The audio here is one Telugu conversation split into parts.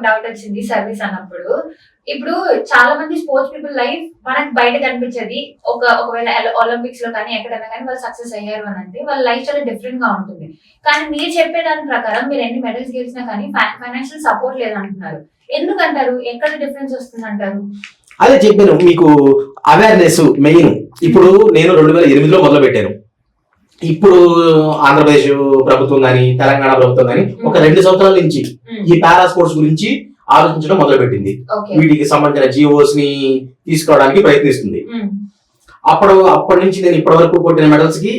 ఒక డౌట్ వచ్చింది సర్వీస్ అన్నప్పుడు. ఇప్పుడు చాలా మంది స్పోర్ట్స్ పీపుల్ లైఫ్ మనకు బయట కనిపించేది ఒక ఒకవేళ ఒలింపిక్స్లో కానీ ఎక్కడైనా కానీ వాళ్ళు సక్సెస్ అయ్యారు అని అంటే వాళ్ళ లైఫ్ చాలా డిఫరెంట్గా ఉంటుంది. కానీ మీరు చెప్పే దాని ప్రకారం మీరు ఎన్ని మెడల్స్ గెలిచినా కానీ ఫైనాన్షియల్ సపోర్ట్ లేదంటున్నారు. ఎందుకంటారు? ఎక్కడ డిఫరెన్స్ వస్తుంది అంటారు అదే చెప్పాను మీకు అవేర్నెస్ మెయిన్ ఇప్పుడు నేను రెండు వేల ఎనిమిదిలో మొదలు పెట్టాను ఇప్పుడు ఆంధ్రప్రదేశ్ ప్రభుత్వం కానీ తెలంగాణ ప్రభుత్వం కానీ ఒక రెండు సంవత్సరాల నుంచి ఈ పారా స్పోర్ట్స్ గురించి ఆలోచించడం మొదలు పెట్టింది వీటికి సంబంధించిన జియోస్ని తీసుకోవడానికి ప్రయత్నిస్తుంది. అప్పుడు అప్పటి నుంచి నేను ఇప్పటి వరకు కొట్టిన మెడల్స్కి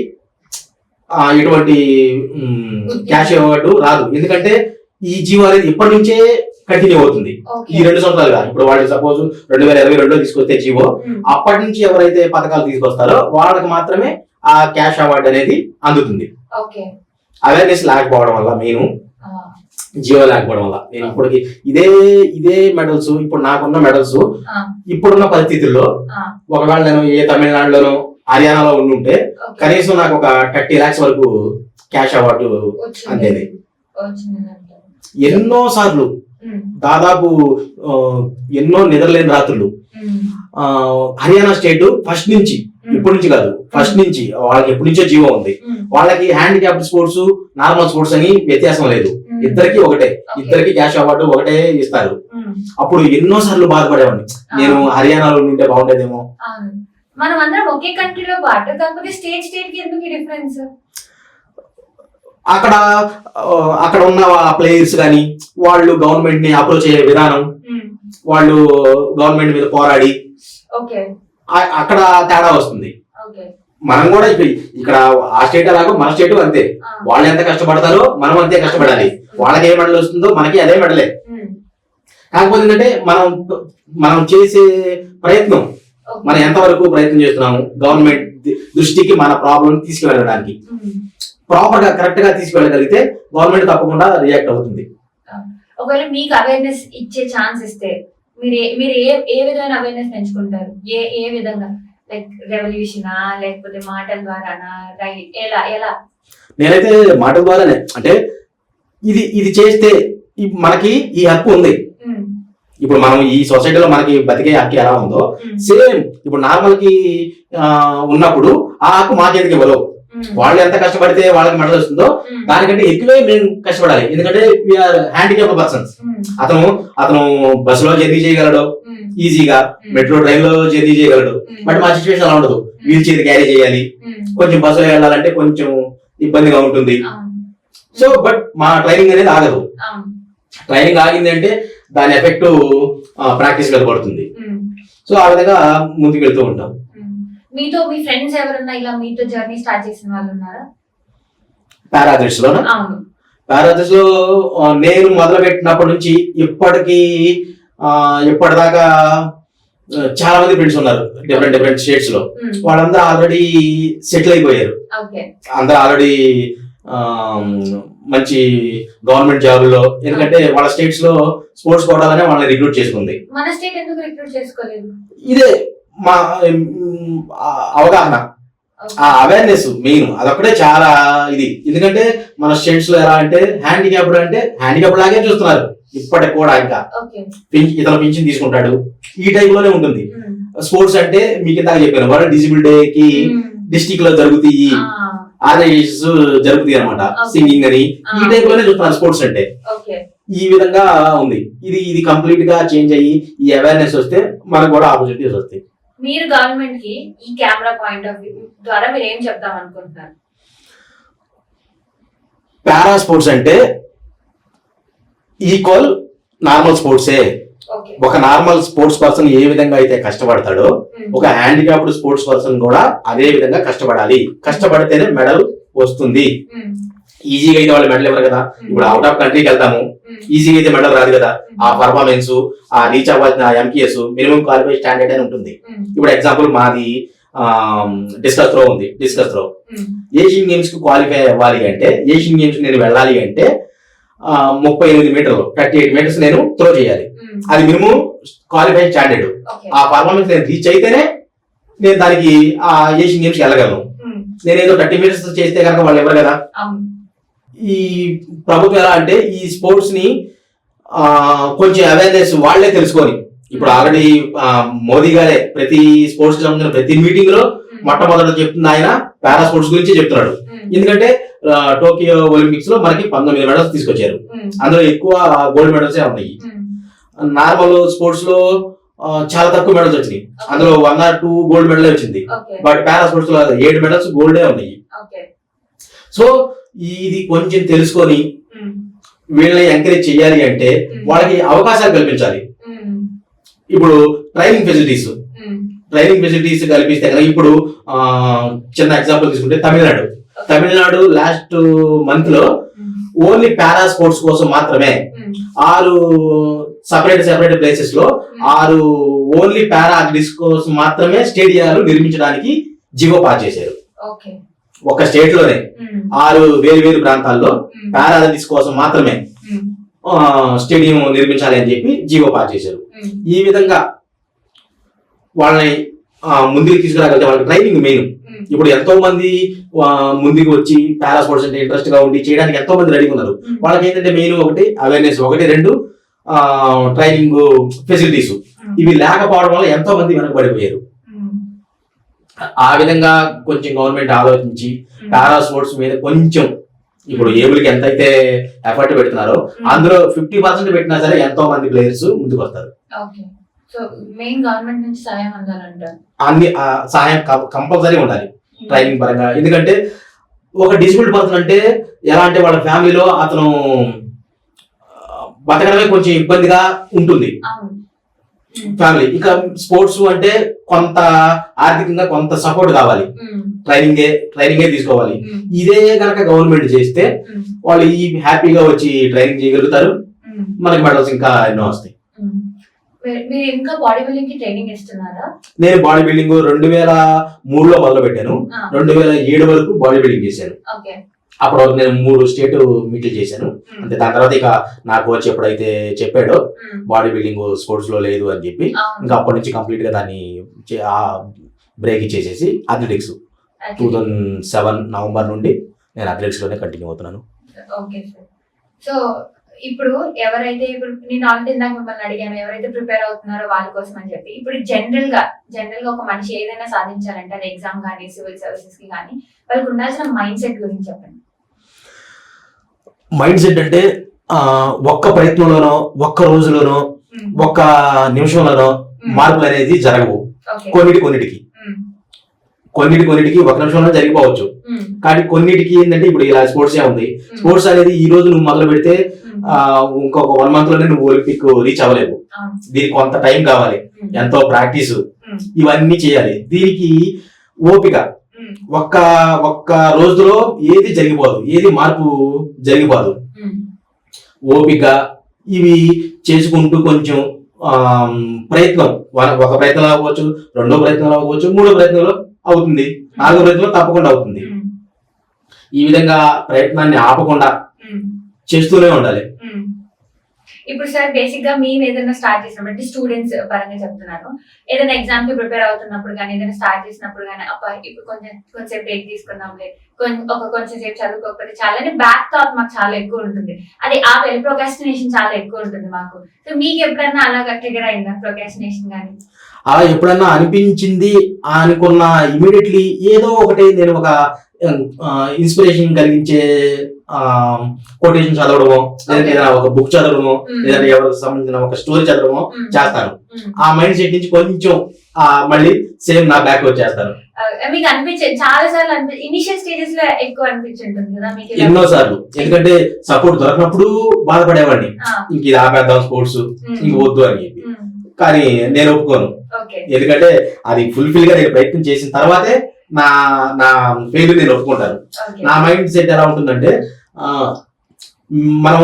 ఎటువంటి క్యాష్ అవార్డు రాదు. ఎందుకంటే ఈ జీవో అనేది ఇప్పటి నుంచే కంటిన్యూ అవుతుంది. ఈ రెండు సంవత్సరాలుగా ఇప్పుడు వాళ్ళు సపోజ్ రెండు వేల ఇరవై రెండులో తీసుకొస్తే జీవో అప్పటి నుంచి ఎవరైతే పథకాలు తీసుకొస్తారో వాళ్ళకి మాత్రమే ఆ క్యాష్ అవార్డు అనేది అందుతుంది. అవేర్నెస్ లేకపోవడం వల్ల మెయిన్ జియో లేకపోవడం వల్ల. నేను ఇప్పటికి ఇదే ఇదే మెడల్స్ ఇప్పుడు నాకున్న మెడల్స్ ఇప్పుడున్న పరిస్థితుల్లో ఒకవేళ నేను ఏ తమిళనాడులోనో హర్యానాలో ఉండి ఉంటే కనీసం నాకు ఒక థర్టీ లాక్స్ వరకు క్యాష్ అవార్డు అంతేనే ఎన్నో సార్లు దాదాపు ఎన్నో నిద్రలేని రాత్రులు. హర్యానా స్టేట్ ఫస్ట్ నుంచి ఇప్పటి నుంచి కాదు ఫస్ట్ నుంచి వాళ్ళకి ఎప్పటి నుంచో జీవో ఉంది. వాళ్ళకి హ్యాండిక్యాప్డ్ స్పోర్ట్స్ నార్మల్ స్పోర్ట్స్ అని వ్యత్యాసం లేదు. ఇద్దరికి ఒకటే ఇద్దరికి క్యాష్ అవార్డు ఒకటే ఇస్తారు. అప్పుడు ఎన్నో సార్లు బాధపడేవాడిని. నేను హర్యానాలో ఉంటే బాగుండేదేమో. మనం అందరం ఒకే కంట్రీలో పాటు కాకపోతే స్టేట్ స్టేట్కి ఎందుకు డిఫరెన్స్? అక్కడ అక్కడ ఉన్న ప్లేయర్స్ కానీ వాళ్ళు గవర్నమెంట్ని అప్రోచ్ అయ్యే విధానం వాళ్ళు గవర్నమెంట్ మీద పోరాడి అక్కడ తేడా వస్తుంది. మనం కూడా ఇక్కడ ఇక్కడ ఆ స్టేట్ అలాగో మన స్టేట్ అంతే. వాళ్ళు ఎంత కష్టపడతారో మనం అంతే కష్టపడాలి. వాళ్ళకి ఏ మెడల్ వస్తుందో మనకి అదే మెడలే కాకపోతే ఏంటంటే మనం మనం చేసే ప్రయత్నం మనం ఎంతవరకు ప్రయత్నం చేస్తున్నాము గవర్నమెంట్ దృష్టికి మన ప్రాబ్లం తీసుకువెళ్ళడానికి. ప్రాపర్గా కరెక్ట్గా తీసుకువెళ్ళగలిగితే గవర్నమెంట్ తప్పకుండా రియాక్ట్ అవుతుంది. ఒకవేళ మీకు అవేర్నెస్ ఇచ్చే ఛాన్స్ ఇస్తే మీరు మీరు ఏ ఏ విధమైన అవేర్నెస్ పెంచుకుంటారు? ఏ ఏ విధంగా? లైక్ రెవల్యూషనా లేకపోతే మాటల ద్వారానా? రైట్ ఎలా ఎలా? నేనైతే మాట ద్వారానే. అంటే ఇది ఇది చేస్తే మనకి ఈ హక్కు ఉంది. ఇప్పుడు మనం ఈ సొసైటీలో మనకి బతికే హక్కు ఎలా ఉందో సేమ్ ఇప్పుడు నార్మల్కి ఆ, ఉన్నప్పుడు ఆ హక్కు మా చేతికి ఇవ్వదు ఉమ్, వాళ్ళు ఎంత కష్టపడితే వాళ్ళకి మెడల్ వస్తుందో దానికంటే ఎక్కువే మేము కష్టపడాలి. ఎందుకంటే వీఆర్ హ్యాండిక్యాప్ పర్సన్స్ అతను అతను బస్సులో జర్నీ చేయగలడు ఈజీగా మెట్రో ట్రైన్లో జర్నీ చేయగలడు. బట్ మా సిచ్యువేషన్ అలా ఉండదు. వీల్ చైర్ క్యారీ చేయాలి. కొంచెం బస్సులో వెళ్ళాలంటే కొంచెం ఇబ్బందిగా ఉంటుంది. సో బట్ మా ట్రైనింగ్ అనేది ఆగదు. ట్రైనింగ్ ఆగింది అంటే దాని ఎఫెక్ట్ ప్రాక్టీస్ మీద పడుతుంది. సో ఆ విధంగా ముందుకు వెళ్తూ ఉంటాం. మీతో మీ ఫ్రెండ్స్ ఎవరన్నా ఇలా మీతో జర్నీ స్టార్ట్ చేసిన వాళ్ళు ఉన్నారా? పారాదర్శ్లో అవును. పారాదర్శ్లో నేను మొదలు పెట్టినప్పటి నుంచి ఇప్పటికి ఇప్పటిదాకా చాలా మంది ఫ్రెండ్స్ ఉన్నారు డిఫరెంట్ డిఫరెంట్ స్టేట్స్లో. వాళ్ళందరూ ఆల్రెడీ సెటిల్ అయిపోయారు. అందరూ ఆల్రెడీ మంచి గవర్నమెంట్ జాబుల్లో ఎందుకంటే వాళ్ళ స్టేట్స్లో స్పోర్ట్స్ కోటాలనే వాళ్ళని రిక్రూట్ చేసుకుంది. మన స్టేట్ ఎందుకు రిక్రూట్ చేసుకోలేదు? ఇదే మా అవగాహన. ఆ అవేర్నెస్ మెయిన్ అదొక్కటే చాలా ఇది. ఎందుకంటే మన స్టేట్స్లో ఎలా అంటే హ్యాండిక్యాప్డ్ అంటే హ్యాండిక్యాప్డ్ లాగే చూస్తున్నారు. ఇప్పటికి కూడా ఇంకా. ఇతను పింఛన్ తీసుకుంటాడు. ఈ టైప్లోనే ఉంటుంది. స్పోర్ట్స్ అంటే మీకు ఇందాక చెప్పాను వరల్డ్ డిజిబుల్ డే కి డిస్టిక్లో జరుగుతాయి. ఆ, ఆర్గనైజేషన్స్ జరుగుతాయి అనమాట. సింగింగ్ అని. ఈ టైప్లోనే చూస్తున్నారు స్పోర్ట్స్ అంటే. ఈ విధంగా ఉంది. ఇది ఇది కంప్లీట్గా చేంజ్ అయ్యి ఈ అవేర్నెస్ వస్తే మనకు కూడా ఆపర్చునిటీస్ వస్తాయి. మీరు గవర్నమెంట్కి ఈ కెమెరా పాయింట్ ఆఫ్ వ్యూ ద్వారా మీరు ఏం చెప్దాం అనుకుంటున్నారు? పారా స్పోర్ట్స్ అంటే ఈక్వల్ నార్మల్ స్పోర్ట్సే ఒక నార్మల్ స్పోర్ట్స్ పర్సన్ ఏ విధంగా అయితే కష్టపడతాడో ఉమ్, ఒక హ్యాండిక్యాప్డ్ స్పోర్ట్స్ పర్సన్ కూడా అదే విధంగా కష్టపడాలి. కష్టపడితేనే మెడల్ వస్తుంది. ఉమ్, ఈజీగా అయితే వాళ్ళు మెడల్ ఇవ్వరు కదా. ఇప్పుడు అవుట్ ఆఫ్ కంట్రీకి వెళ్తాము. ఈజీగా అయితే మెడల్ రాదు కదా. ఆ పర్ఫార్మెన్స్ ఆ రీచ్ అవ్వాల్సిన ఎంపీఎస్ మినిమం క్వాలిఫై స్టాండర్డ్ అని ఉంటుంది. ఇప్పుడు ఎగ్జాంపుల్ మాది డిస్కస్ త్రో ఉంది. డిస్కస్ త్రో ఏషియన్ గేమ్స్కి క్వాలిఫై అవ్వాలి అంటే ఏషియన్ గేమ్స్ నేను వెళ్ళాలి అంటే ముప్పై ఎనిమిది మీటర్లు థర్టీ ఎయిట్ మీటర్స్ నేను త్రో చేయాలి. అది మినిమం క్వాలిఫై స్టాండర్డ్ ఆ పర్ఫార్మెన్స్ నేను రీచ్ అయితేనే నేను దానికి ఆ ఏషియన్ గేమ్స్కి వెళ్ళగలను. ఉమ్, నేను ఏదో థర్టీ మీటర్స్ చేస్తే కనుక వాళ్ళు ఎవరు కదా. ఈ ప్రభుత్వం ఎలా అంటే ఈ స్పోర్ట్స్ని ఆ, కొంచెం అవేర్నెస్ వాళ్ళే తెలుసుకొని. ఇప్పుడు ఆల్రెడీ మోదీ గారే ప్రతి స్పోర్ట్స్కి సంబంధించిన ప్రతి మీటింగ్లో మొట్టమొదట చెప్తున్న ఆయన పారా స్పోర్ట్స్ గురించి చెప్తున్నాడు. ఎందుకంటే టోకియో ఒలింపిక్స్లో మనకి పంతొమ్మిది మెడల్స్ తీసుకొచ్చారు. అందులో ఎక్కువ గోల్డ్ మెడల్స్ ఉన్నాయి. నార్మల్ స్పోర్ట్స్లో చాలా తక్కువ మెడల్స్ వచ్చినాయి. అందులో one or two gold medal వచ్చింది. బట్ పారా స్పోర్ట్స్లో ఏడు మెడల్స్ గోల్డే ఉన్నాయి. సో ఇది కొంచెం తెలుసుకొని వీళ్ళని ఎంకరేజ్ చేయాలి అంటే వాళ్ళకి అవకాశాలు కల్పించాలి. ఇప్పుడు ట్రైనింగ్ ఫెసిలిటీస్ ట్రైనింగ్ ఫెసిలిటీస్ కల్పిస్తే కనుక ఇప్పుడు చిన్న ఎగ్జాంపుల్ తీసుకుంటే తమిళనాడు. తమిళనాడు లాస్ట్ మంత్లో ఓన్లీ పారా స్పోర్ట్స్ కోసం మాత్రమే ఆరు సపరేట్ సపరేట్ ప్లేసెస్లో ఆరు ఓన్లీ పారా అథ్లెటిక్స్ కోసం మాత్రమే స్టేడియాలు నిర్మించడానికి జీవో పాస్ చేశారు. ఒక స్టేట్లోనే ఆరు వేరు వేరు ప్రాంతాల్లో పారా అథ్లెటిక్స్ కోసం మాత్రమే ఆ, స్టేడియం నిర్మించాలి అని చెప్పి జీవో పాస్ చేశారు. ఈ విధంగా వాళ్ళని ముందుకు తీసుకురాగలిగితే వాళ్ళకి ట్రైనింగ్ మెయిన్ ఇప్పుడు ఎంతో మంది ముందుకు వచ్చి పారా స్పోర్ట్స్ అంటే ఇంట్రెస్ట్గా ఉండి చేయడానికి ఎంతో మంది రెడీ ఉన్నారు వాళ్ళకి ఏంటంటే మెయిన్ ఒకటి అవేర్నెస్ ఒకటి రెండు ట్రైనింగ్ ఫెసిలిటీస్ ఇవి లేకపోవడం వల్ల ఎంతో మంది వెనకబడిపోయారు. ఆ విధంగా కొంచెం గవర్నమెంట్ ఆలోచించి పారా స్పోర్ట్స్ మీద కొంచెం ఇప్పుడు ఏబుల్కి ఎంతైతే ఎఫర్ట్ పెడుతున్నారో అందులో ఫిఫ్టీ పర్సెంట్ పెట్టినా సరే ఎంతో మంది ప్లేయర్స్ ముందుకు వస్తారు అన్ని సహాయం కంపల్సరీ ఉండాలి. ట్రైనింగ్ పరంగా. ఎందుకంటే ఒక డిజిబుల్డ్ పర్సన్ అంటే ఎలా అంటే వాళ్ళ ఫ్యామిలీలో అతను బతకడమే కొంచెం ఇబ్బందిగా ఉంటుంది. ఫ్యామిలీ. ఇంకా స్పోర్ట్స్ అంటే కొంత ఆర్థికంగా కొంత సపోర్ట్ కావాలి. ట్రైనింగే ట్రైనింగే తీసుకోవాలి. ఇదే కనుక గవర్నమెంట్ చేస్తే వాళ్ళు ఈ హ్యాపీగా వచ్చి ట్రైనింగ్ చేయగలుగుతారు. మనకి మెడల్స్ ఇంకా ఎన్నో వస్తాయి. మీరు- మీరు ఇంకా బాడీ బిల్డింగ్కి ట్రైనింగ్ ఇస్తున్నారా? నేను బాడీ బిల్డింగ్ రెండు వేల మూడులో మొదలు పెట్టాను రెండు వేల ఏడు వరకు బాడీ బిల్డింగ్ చేశాను వరకు నేను మూడు స్టేట్ మీట్లు చేశాను. అంటే దాని తర్వాత ఇక నా కోచ్ ఎప్పుడైతే చెప్పాడో బాడీ బిల్డింగ్ స్పోర్ట్స్లో లేదు అని చెప్పి. ఇంకా అప్పటి నుంచి కంప్లీట్గా దాన్ని break ఇచ్చేసేసి athletics two thousand seven November నుండి నేను అథ్లెటిక్స్లోనే కంటిన్యూ అవుతున్నాను. ఓకే సార్ సో ఇప్పుడు ఎవరైతే ఇప్పుడు నేను ఆల్రెడీ ఇందాక మిమ్మల్ని అడిగాను ఎవరైతే ప్రిపేర్ అవుతున్నారో వాళ్ళ కోసం అని చెప్పి ఇప్పుడు జనరల్గా జనరల్గా ఒక మనిషి ఏదైనా సాధించాలంటే అది ఎగ్జామ్ కానీ సివిల్ సర్వీసెస్కి కానీ వాళ్ళకి ఉండాల్సిన మైండ్ సెట్ గురించి చెప్పండి. మైండ్ సెట్ అంటే ఒక్క ప్రయత్నంలోనో ఒక్క రోజులోనో ఒక్క నిమిషంలోనో మార్పులు అనేది జరగవు. కొన్నిటి కొన్నిటికి. కొన్నిటి కొన్నిటికి ఒక నిమిషంలో జరిగిపోవచ్చు. కానీ కొన్నిటికి ఏంటంటే ఇప్పుడు ఇలా స్పోర్ట్స్ ఏ ఉంది స్పోర్ట్స్ అనేది ఈ రోజు నువ్వు మొదలు పెడితే ఇంకొక వన్ మంత్లోనే నువ్వు ఒలింపిక్ రీచ్ అవ్వలేవు. దీనికి కొంత టైం కావాలి. ఎంతో ప్రాక్టీస్. ఇవన్నీ చేయాలి. దీనికి ఓపిక. ఒక్క ఒక్క రోజులో ఏది జరిగిపోదు ఏది మార్పు జరిగిపోదు. ఓపిక ఇవి చేసుకుంటూ కొంచెం ప్రయత్నం. ఒక ప్రయత్నం అవ్వచ్చు రెండో ప్రయత్నం అవ్వచ్చు మూడో ప్రయత్నంలో అవుతుంది నాలుగో ప్రయత్నంలో తప్పకుండా అవుతుంది. ఈ విధంగా ప్రయత్నాన్ని ఆపకుండా. చేస్తూనే ఉండాలి. ఇప్పుడు సార్ బేసిక్గా మేము ఏదైనా స్టార్ట్ చేసినప్పుడు అంటే స్టూడెంట్స్ పరంగా చెప్తున్నాను. ఏదైనా ఎగ్జామ్కి ప్రిపేర్ అవుతున్నప్పుడు కానీ ఏదైనా స్టార్ట్ చేసినప్పుడు కానీ అబ్బా ఇప్పుడు కొంచెం కొంచెం బ్రేక్ తీసుకున్నాంలే ఒక కొంచెం సేపు చదువుకోకపోతే చాలా బ్యాక్ థాట్ మాకు చాలా ఎక్కువ ఉంటుంది. అది ఆ వెల్ ప్రొకాస్టినేషన్ చాలా ఎక్కువ ఉంటుంది మాకు. సో మీకు ఎప్పుడన్నా అలాగా ట్రిగర్ అయిందా ప్రొకాస్టినేషన్ కానీ అలా ఎప్పుడన్నా అనిపించింది అనుకున్న ఇమీడియట్లీ ఏదో ఒకటి నేను ఒక ఇన్స్పిరేషన్ కలిగించే కొటేషన్ చదవడమో లేదంటే ఏదైనా ఒక బుక్ చదవడమో లేదంటే ఎవరికి సంబంధించిన ఒక స్టోరీ చదవడమో చేస్తాను ఆ మైండ్ సెట్ నుంచి కొంచెం ఆ, మళ్ళీ సేమ్ నా బ్యాక్ వచ్చేస్తాను మీకు అనిపించే చాలా సార్లు అనిపి ఇనిషియల్ స్టేజెస్లో ఎక్కువ అనిపించుంటుంది కదా మీకు? ఎన్నో సార్లు. ఎందుకంటే సపోర్ట్ దొరకనప్పుడు బాధపడేవాడిని. ఇంక ఇది ఆపేద్దాం స్పోర్ట్స్. ఇంక వద్దు అని చెప్పి. కానీ నేను ఒప్పుకోను. ఎందుకంటే అది ఫుల్ఫిల్గా నేను ప్రయత్నం చేసిన తర్వాతే నా నా ఫెయిల్ నేను ఒప్పుకుంటాను నా మైండ్ సెట్ ఎలా ఉంటుందంటే మనం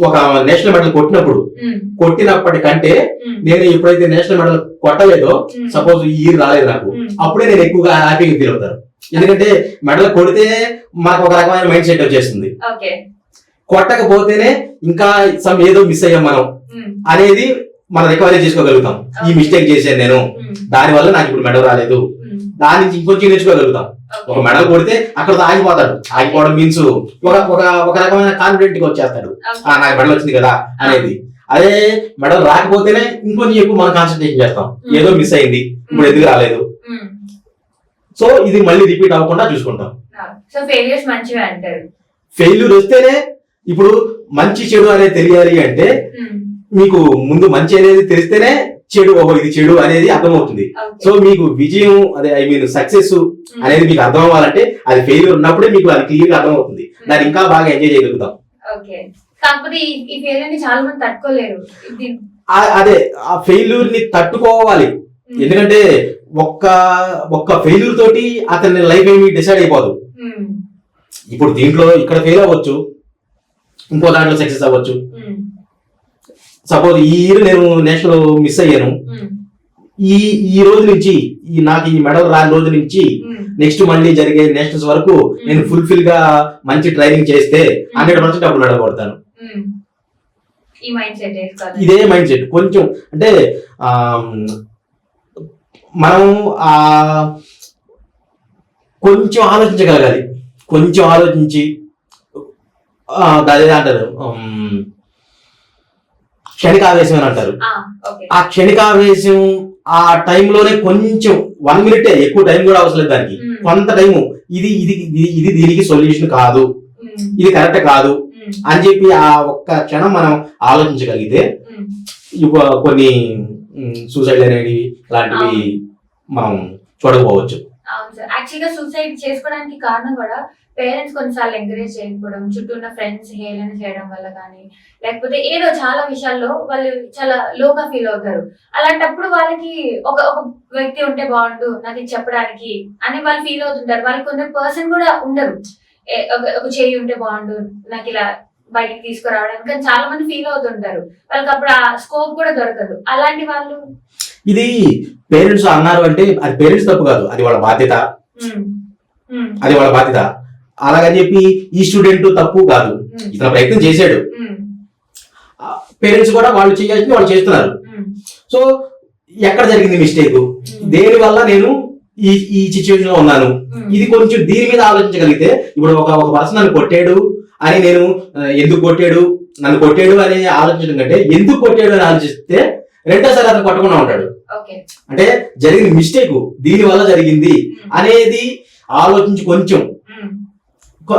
ఒక నేషనల్ మెడల్ కొట్టినప్పుడు మ్మ్. కొట్టినప్పటికంటే మ్మ్. నేను ఎప్పుడైతే నేషనల్ మెడల్ కొట్టలేదో. సపోజ్ ఈ ఇయర్ రాలేదు నాకు. అప్పుడే నేను ఎక్కువగా హ్యాపీగా ఫీల్ అవుతాను ఎందుకంటే మెడల్ కొడితే మనకు ఒక రకమైన మైండ్ సెట్ వచ్చేస్తుంది కొట్టకపోతేనే ఇంకా సమ్ ఏదో మిస్ అయ్యాం మనం. అనేది మనం రికవరీ చేసుకోగలుగుతాం ఈ మిస్టేక్ చేశాను నేను మ్మ్. దాని వల్ల నాకు ఇప్పుడు మెడల్ రాలేదు. దాని నుంచి ఇంకొంచెం నేర్చుకోగలుగుతాం. ఒక మెడల్ కొడితే అక్కడ ఆగిపోతాడు. ఆగిపోవడం మీన్స్ ఒక ఒక ఒక రకమైన కాన్ఫిడెంట్గా వచ్చేస్తాడు. ఆ నాకు మెడల్ వచ్చింది కదా అనేది. అదే మెడల్ రాకపోతేనే ఇంకొంచెం ఎక్కువ మనం కాన్సన్ట్రేషన్ చేస్తాం. ఏదో మిస్ అయింది. ఇప్పుడు ఎందుకు రాలేదు? సో ఇది మళ్ళీ రిపీట్ అవ్వకుండా చూసుకుంటాం. సో ఫెయిలియర్స్ మంచివే అంటారు. ఫెయిల్యూర్ వస్తేనే ఇప్పుడు మంచి చెడు అనేది తెలియాలి అంటే. మీకు ముందు మంచి అనేది తెలిస్తేనే చెడు ఓహో ఇది చెడు అనేది అర్థమవుతుంది. సో మీకు విజయం అదే ఐ మీన్ సక్సెస్. అనేది మీకు అర్థం అవ్వాలంటే అది ఫెయిల్యూర్ ఉన్నప్పుడే మీకు అది క్లియర్ అర్థమవుతుంది దాన్ని ఇంకా బాగా ఎంజాయ్ చేయగలుగుతాం ఓకే కాకపోతే ఈ ఈ ఫెయిలియర్ని చాలా మంది తట్టుకోలేరు ఇది ఆ- అదే ఆ ఫెయిల్యూర్ని తట్టుకోవాలి. ఎందుకంటే ఒక్క ఒక్క ఫెయిల్యూర్ తోటి అతని లైఫ్ ఏమి డిసైడ్ అయిపోదు. ఇప్పుడు దీంట్లో ఇక్కడ ఫెయిల్ అవ్వచ్చు ఇంకో దాంట్లో సక్సెస్ అవ్వచ్చు. సపోజ్ ఈ ఇయర్ నేను నేషనల్ మిస్ అయ్యాను. ఈ ఈ రోజు నుంచి ఈ నాకు ఈ మెడల్ రాని రోజు నుంచి. నెక్స్ట్ మళ్ళీ జరిగే నేషనల్స్ వరకు నేను ఫుల్ఫిల్గా మంచి ట్రైనింగ్ చేస్తే హండ్రెడ్ పర్సెంట్ డబ్బులు అడగబడతాను ఇదే మైండ్ సెట్. కొంచెం అంటే మనం ఆ కొంచెం ఆలోచించగలగాలి. కొంచెం ఆలోచించి అదే అంటారు? క్షణికావేశం అని అంటారు. ఆ, క్షణికావేశం ఆ టైంలోనే కొంచెం వన్ మినిటే ఎక్కువ టైం కూడా అవసరం లేదు దానికి. కొంత టైము ఇది ఇది ఇది- దీనికి సొల్యూషన్ కాదు. ఇది కరెక్ట్ కాదు. అని చెప్పి ఆ ఒక్క క్షణం మనం ఆలోచించగలిగితే కొన్ని సూసైడ్ అనేవి ఇలాంటివి మనం చూడకపోవచ్చు. అవును సార్. యాక్చువల్గా సూసైడ్ చేసుకోవడానికి కారణం కూడా పేరెంట్స్ కొన్నిసార్లు ఎంకరేజ్ చేయకపోవడం చుట్టూ ఉన్న ఫ్రెండ్స్ హేళన చేయడం వల్ల కానీ లేకపోతే ఏదో చాలా విషయాల్లో వాళ్ళు చాలా లోగా ఫీల్ అవుతారు. అలాంటప్పుడు వాళ్ళకి ఒక ఒక వ్యక్తి ఉంటే బాగుండు నాకు ఇది చెప్పడానికి అని వాళ్ళు ఫీల్ అవుతుంటారు. వాళ్ళకి కొందరు పర్సన్ కూడా ఉండరు. ఏ- ఒక ఒక చేయి ఉంటే బాగుండు నాకు ఇలా బయటికి తీసుకురావడానికి కానీ చాలా మంది ఫీల్ అవుతుంటారు. వాళ్ళకి అప్పుడు ఆ స్కోప్ కూడా దొరకదు. అలాంటి వాళ్ళు ఇది పేరెంట్స్ అన్నారు అంటే అది పేరెంట్స్ తప్పు కాదు. అది వాళ్ళ బాధ్యత. అది వాళ్ళ బాధ్యత. అలాగని చెప్పి ఈ స్టూడెంట్ తప్పు కాదు. ఇతను ప్రయత్నం చేశాడు. పేరెంట్స్ కూడా వాళ్ళు చేయాల్సింది వాళ్ళు చేస్తున్నారు. సో ఎక్కడ జరిగింది మిస్టేక్? దేని వల్ల నేను ఈ ఈ సిచ్యువేషన్లో ఉన్నాను. ఇది కొంచెం దీని మీద ఆలోచించగలిగితే ఇప్పుడు ఒక ఒక పర్సన్ నన్ను కొట్టాడు అని నేను ఎందుకు కొట్టాడు? నన్ను కొట్టాడు అని ఆలోచించడం కంటే ఎందుకు కొట్టాడు అని ఆలోచిస్తే రెండోసారి అతను కొట్టకుండా ఉంటాడు. అంటే జరిగిన మిస్టేక్ దీని వల్ల జరిగింది అనేది ఆలోచించి కొంచెం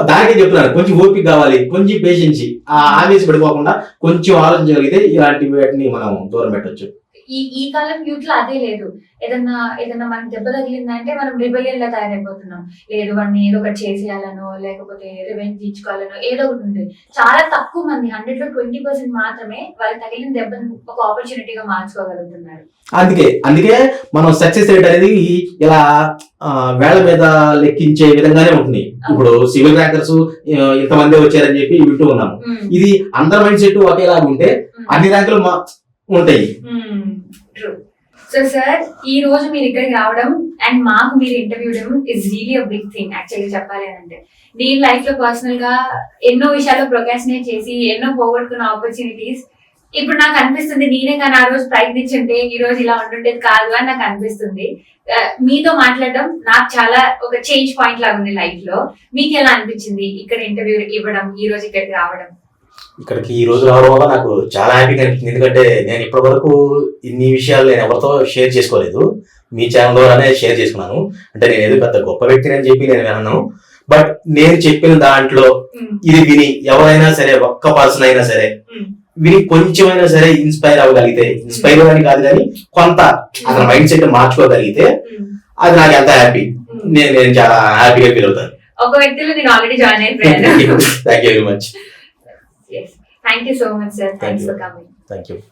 దానికే చెప్తున్నాను. కొంచెం ఓపిక కావాలి కొంచెం పేషెన్సీ ఆ ఆవేశ పడిపోకుండా కొంచెం ఆలోచించగలిగితే ఇలాంటి వాటిని మనం దూరం పెట్టొచ్చు. ఈ ఈ కాలం యూత్లో అదే లేదు. ఏదన్నా ఏదన్నా మనకి దెబ్బ తగిలిందంటే మనం రిబెలియన్ లా తయారైపోతున్నాం. లేదు వాడిని ఏదో ఒకటి చేసేయాలనో లేకపోతే రివెంజ్ తీర్చుకోవాలనో ఏదో ఒకటి ఉంది చాలా తక్కువ మంది హండ్రెడ్లో ట్వంటీ పర్సెంట్ మాత్రమే వాళ్ళకి తగిలిన దెబ్బను ఒక ఆపర్చునిటీగా మార్చుకోగలుగుతున్నారు. అందుకే అందుకే మనం సక్సెస్ రేట్ అనేది ఇలా ఆ, వేళ్ళ మీద లెక్కించే విధంగానే ఉంటుంది. ఇప్పుడు సివిల్ ర్యాంకర్స్ ఇంతమంది వచ్చారని చెప్పి వింటూ ఉన్నాము ఇది అందరి మైండ్ సెట్ ఒకేలాగా ఉంటే అన్ని ర్యాంకులు ఉంటాయి. సో సార్ ఈ రోజు మీరు ఇక్కడికి రావడం అండ్ మాకు మీరు ఇంటర్వ్యూ ఇవ్వడం is really a big thing actually చెప్పాలి అని అంటే. నేను లైఫ్లో పర్సనల్గా ఎన్నో విషయాల్లో ప్రొకాసినేట్ చేసి ఎన్నో పోగొట్టుకున్న ఆపర్చునిటీస్ ఇప్పుడు నాకు అనిపిస్తుంది నేనే కానీ ఆ రోజు ప్రయత్నించుంటే ఈ రోజు ఇలా ఉంటుండేది కాదు అని నాకు అనిపిస్తుంది. మీతో మాట్లాడడం నాకు చాలా ఒక చేంజ్ పాయింట్ లాగా ఉంది లైఫ్లో. మీకు ఎలా అనిపించింది ఇక్కడ ఇంటర్వ్యూ ఇవ్వడం ఈ రోజు ఇక్కడికి రావడం? ఇక్కడికి ఈ రోజు రావడం వల్ల నాకు చాలా హ్యాపీగా అనిపించింది ఎందుకంటే నేను ఇప్పటి వరకు ఇన్ని విషయాలు నేను ఎవరితో షేర్ చేసుకోలేదు. మీ ఛానల్ ద్వారానే షేర్ చేసుకున్నాను. అంటే నేను ఏదో పెద్ద గొప్ప వ్యక్తిని అని చెప్పి నేను విన్నాను బట్ నేను చెప్పిన దాంట్లో ఇది విని ఎవరైనా సరే ఒక్క పర్సన్ అయినా సరే విని కొంచెమైనా సరే ఇన్స్పైర్ అవ్వగలిగితే ఇన్స్పైర్ అని కాదు కానీ కొంత అతని మైండ్ సెట్ మార్చుకోగలిగితే అది నాకు ఎంత హ్యాపీ. నేను నేను చాలా హ్యాపీగా ఫీల్ అవుతాను. ఒక వ్యక్తిలో నేను ఆల్రెడీ జాయిన్ అయిపోయాను. Thank you very much Thank you so much, sir. Thanks for coming. Thank you.